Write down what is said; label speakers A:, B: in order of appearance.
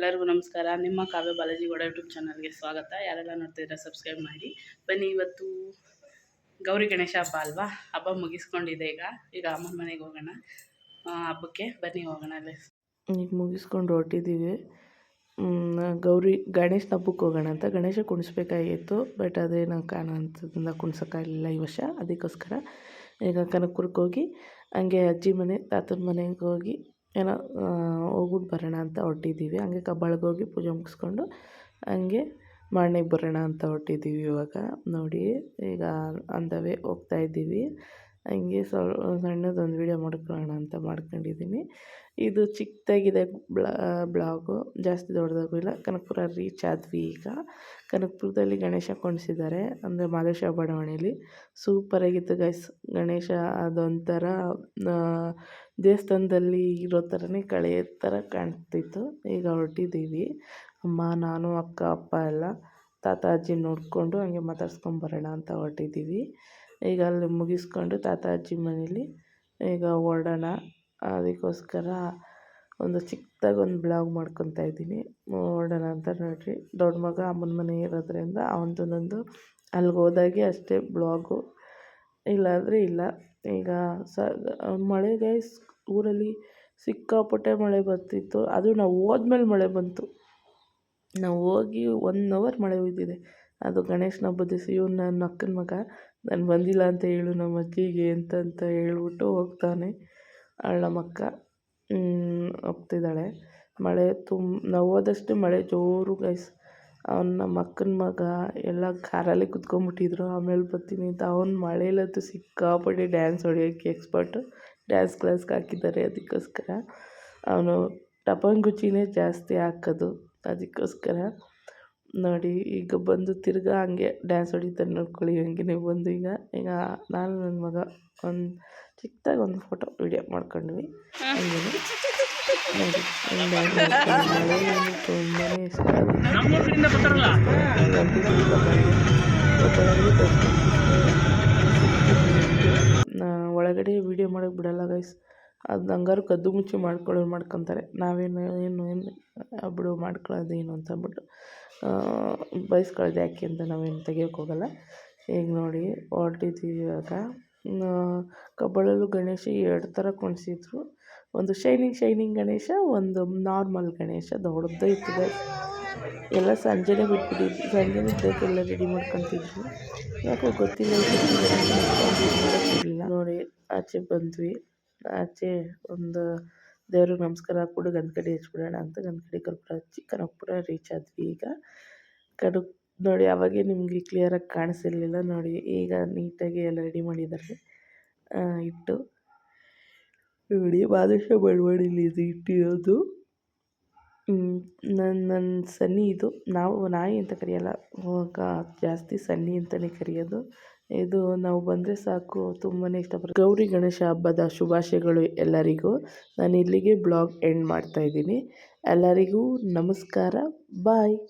A: ಎಲ್ಲರಿಗೂ ನಮಸ್ಕಾರ. ನಿಮ್ಮ ಕಾವ್ಯ ಬಾಲಾಜಿ ಗೌಡ ಯೂಟ್ಯೂಬ್ ಚಾನಲ್ಗೆ ಸ್ವಾಗತ. ಯಾರೆಲ್ಲ ನೋಡ್ತಿದ್ರೆ ಸಬ್ಸ್ಕ್ರೈಬ್ ಮಾಡಿ. ಬನ್ನಿ, ಇವತ್ತು ಗೌರಿ ಗಣೇಶ ಹಬ್ಬ ಅಲ್ವಾ? ಹಬ್ಬ ಮುಗಿಸ್ಕೊಂಡಿದೆ ಈಗ. ಈಗ ಅಮ್ಮನ ಮನೆಗೆ ಹೋಗೋಣ. ಹಬ್ಬಕ್ಕೆ ಬನ್ನಿ, ಹೋಗೋಣ ಅಲ್ಲೇ.
B: ಈಗ ಮುಗಿಸ್ಕೊಂಡು ಹೊರಟಿದ್ದೀವಿ. ಗೌರಿ ಗಣೇಶ ಹಬ್ಬಕ್ಕೆ ಹೋಗೋಣ ಅಂತ. ಗಣೇಶ ಕುಣಿಸ್ಬೇಕಾಗಿತ್ತು ಬಟ್ ಅದೇನೋ ಕಾಣೋಂಥದ್ದಿಂದ ಕುಣಿಸೋಕ್ಕಾಗಲಿಲ್ಲ ಈ ವರ್ಷ. ಅದಕ್ಕೋಸ್ಕರ ಈಗ ಕನಕಪುರಕ್ಕೆ ಹೋಗಿ, ಹಂಗೆ ಅಜ್ಜಿ ಮನೆ, ತಾತನ ಮನೆಗೆ ಹೋಗಿ ಏನೋ ಹೋಗ್ಬಿಟ್ಟು ಬರೋಣ ಅಂತ ಹೊರಟಿದ್ದೀವಿ ಹಂಗೆ ಕಬ್ಬಾಳಿಗೆ ಹೋಗಿ ಪೂಜೆ ಮುಗಿಸ್ಕೊಂಡು ಹಂಗೆ ಮಾರ್ನಿಗೆ ಬರೋಣ ಅಂತ ಹೊರಟಿದ್ದೀವಿ ಇವಾಗ. ನೋಡಿ, ಈಗ ಆನ್ ದ ವೇ ಹೋಗ್ತಾ ಇದ್ದೀವಿ. ಹಂಗೆ ಸ್ವಲ್ಪ ಸಣ್ಣದೊಂದು ವೀಡಿಯೋ ಮಾಡ್ಕೊಳ್ಳೋಣ ಅಂತ ಮಾಡ್ಕೊಂಡಿದ್ದೀನಿ. ಇದು ಚಿಕ್ಕದಾಗಿದೆ ಬ್ಲಾ, ಬ್ಲಾಗು, ಜಾಸ್ತಿ ದೊಡ್ಡದಾಗೂ ಇಲ್ಲ. ಕನಕಪುರ ರೀಚ್ ಆದ್ವಿ ಈಗ. ಕನಕಪುರದಲ್ಲಿ ಗಣೇಶ ಕೊಣಿಸಿದ್ದಾರೆ ಅಂದರೆ ಮಾದೇಶ ಬಡಾವಣೆಯಲ್ಲಿ ಸೂಪರಾಗಿತ್ತು ಗೈಸ್ ಗಣೇಶ ಅದೊಂಥರ ದೇವಸ್ಥಾನದಲ್ಲಿ ಇರೋ ಥರನೇ ಕಳೆಯ ಥರ ಕಾಣ್ತಿತ್ತು. ಈಗ ಹೊರಟಿದ್ದೀವಿ. ಅಮ್ಮ, ನಾನು, ಅಕ್ಕ, ಅಪ್ಪ ಎಲ್ಲ ತಾತ, ಅಜ್ಜಿ ನೋಡಿಕೊಂಡು ಹಂಗೆ ಮಾತಾಡ್ಸ್ಕೊಂಬರೋಣ ಅಂತ ಹೊರಟಿದ್ದೀವಿ. ಈಗ ಅಲ್ಲಿ ಮುಗಿಸ್ಕೊಂಡು ತಾತ, ಅಜ್ಜಿ ಮನೇಲಿ ಈಗ ಹೊರಡೋಣ. ಅದಕ್ಕೋಸ್ಕರ ಒಂದು ಚಿಕ್ಕದಾಗಿ ಒಂದು ಬ್ಲಾಗ್ ಮಾಡ್ಕೊತಾ ಇದ್ದೀನಿ. ಹೊರಡೋಣ ಅಂತ ನೋಡಿರಿ. ದೊಡ್ಡ ಮಗ ಅಮ್ಮನ ಮನೆ ಇರೋದ್ರಿಂದ ಅವನದು ನಂದು ಅಲ್ಲಿಗೆ ಹೋದಾಗೆ ಅಷ್ಟೇ ಬ್ಲಾಗು. ಇಲ್ಲಾಂದರೆ ಇಲ್ಲ. ಈಗ ಸ ಮಳೆಗೆ ಊರಲ್ಲಿ ಸಿಕ್ಕಾಪಟ್ಟೆ ಮಳೆ ಬರ್ತಿತ್ತು. ಅದು ನಾವು ಹೋದ್ಮೇಲೆ ಮಳೆ ಬಂತು. ನಾವು ಹೋಗಿ ಒನ್ ಅವರ್ ಮಳೆ ಬಿದ್ದಿದೆ ಅದು ಗಣೇಶನ ಹಬ್ಬದ ದಿವಸ ಇವನು ನನ್ನ ಅಕ್ಕನ ಮಗ. ನಾನು ಬಂದಿಲ್ಲ ಅಂತ ಹೇಳು, ನಮ್ಮ ಅಜ್ಜಿಗೆ ಅಂತಂತ ಹೇಳ್ಬಿಟ್ಟು ಹೋಗ್ತಾನೆ. ಅವಳು ನಮ್ಮ ಅಕ್ಕ ಹೋಗ್ತಿದ್ದಾಳೆ. ಮಳೆ ತುಂಬ ನಾವು ಹೋದಷ್ಟು ಮಳೆ ಜೋರು ಗೈಸ್ ಅವ್ನು ನಮ್ಮ ಅಕ್ಕನ ಮಗ ಎಲ್ಲ ಕಾರಲ್ಲಿ ಕುತ್ಕೊಂಡ್ಬಿಟ್ಟಿದ್ರು. ಆಮೇಲೆ ಬರ್ತೀನಿ ಅಂತ ಅವ್ನು ಮಳೆಯಲ್ಲಂತೂ ಸಿಕ್ಕಾಪಟ್ಟೆ ಡ್ಯಾನ್ಸ್ ಹೊಡೆಯೋಕ್ಕೆ ಎಕ್ಸ್ಪರ್ಟು ಡ್ಯಾನ್ಸ್ ಕ್ಲಾಸ್ಗೆ ಹಾಕಿದ್ದಾರೆ ಅದಕ್ಕೋಸ್ಕರ. ಅವನು ಟಪಂಗುಚಿನೇ ಜಾಸ್ತಿ ಹಾಕೋದು ಅದಕ್ಕೋಸ್ಕರ. ನೋಡಿ ಈಗ ಬಂದು ತಿರ್ಗಾ ಹಂಗೆ ಡ್ಯಾನ್ಸ್ ಹೊಡಿತಾನೆ ನೋಡ್ಕೊಳ್ಳಿ ಹಂಗೆ ಬಂದು. ಈಗ ಈಗ ನಾನು ನನ್ನ ಮಗ ಒಂದು ಚಿಕ್ಕದಾಗಿ ಒಂದು ಫೋಟೋ ವೀಡಿಯೋ ಮಾಡ್ಕೊಂಡ್ವಿ. ಹಂಗೆ ನೋಡಿ ತುಂಬಾ ಇಷ್ಟ ಒಳಗಡೆ ವೀಡಿಯೋ ಮಾಡೋಕ್ಕೆ ಬಿಡಲ್ಲ ಗೈಸ್ ಅದು ಹಂಗಾರು ಕದ್ದು ಮುಚ್ಚಿ ಮಾಡ್ಕೊಳ್ಳೋರು ಮಾಡ್ಕೊತಾರೆ. ನಾವೇನು, ಏನು ಏನು ಬಿಡು, ಮಾಡ್ಕೊಳ್ಳೋದು ಏನು ಅಂತ ಅಂದ್ಬಿಟ್ಟು ಬೈಸ್ಕೊಳ್ಳೋದು ಯಾಕೆ ಅಂತ ನಾವೇನು ತೆಗಿಯೋಕೆ ಹೋಗಲ್ಲ. ಈಗ ನೋಡಿ ಹೊರಟಿದ್ದೀವಿ ಇವಾಗ ಕಬ್ಬಳಲ್ಲೂ ಗಣೇಶ ಎರಡು ಥರ ಕುಣಿಸಿದ್ರು. ಒಂದು ಶೈನಿಂಗ್ ಶೈನಿಂಗ್ ಗಣೇಶ, ಒಂದು ನಾರ್ಮಲ್ ಗಣೇಶ. ದೊಡ್ಡದೈತೆ ಇರ್ತದೆ ಎಲ್ಲ ಸಂಜೆನೇ ಬಿಟ್ಬಿಟ್ಟಿದ್ವಿ ಸಂಜೆನೇ ಎಲ್ಲ ರೆಡಿ ಮಾಡ್ಕೊತಿದ್ವಿ ಯಾಕೋ ಗೊತ್ತಿಲ್ಲ. ನೋಡಿ, ಆಚೆ ಬಂದ್ವಿ. ಆಚೆ ಒಂದು ದೇವ್ರಿಗೆ ನಮಸ್ಕಾರ ಹಾಕ್ಬಿಟ್ಟು ಕಡೆ ಹಚ್ಬಿಡೋಣ ಅಂತ ಗಂಧಕಡ್ಡಿ ಕರ್ಪೂರ ಹಚ್ಚಿ ಕನಕಪುರ ರೀಚ್ ಆದ್ವಿ. ಈಗ ಕಡು ನೋಡಿ ಅವಾಗೇ ನಿಮಗೆ ಕ್ಲಿಯರಾಗಿ ಕಾಣಿಸಿರ್ಲಿಲ್ಲ. ನೋಡಿ ಈಗ ನೀಟಾಗಿ ಎಲ್ಲ ರೆಡಿ ಮಾಡಿದ್ದಾರೆ. ಇಟ್ಟು ನೋಡಿ ಬಾದಶ ಬಡವಾಡಿಲಿ ಇದು ಇಟ್ಟಿರೋದು. ನನ್ನ ನನ್ನ ಸನ್ನಿ ಇದು. ನಾವು, ನಾಯಿ ಅಂತ ಕರೆಯಲ್ಲ. ಜಾಸ್ತಿ ಸನ್ನಿ ಅಂತಲೇ ಕರೆಯೋದು. ಇದು ನಾವು ಬಂದರೆ ಸಾಕು ತುಂಬಾ ಇಷ್ಟಪಡ್ತೀವಿ. ಗೌರಿ ಗಣೇಶ ಹಬ್ಬದ ಶುಭಾಶಯಗಳು ಎಲ್ಲರಿಗೂ. ನಾನು ಇಲ್ಲಿಗೆ ಬ್ಲಾಗ್ ಎಂಡ್ ಮಾಡ್ತಾಯಿದ್ದೀನಿ ಎಲ್ಲರಿಗೂ ನಮಸ್ಕಾರ. ಬಾಯ್.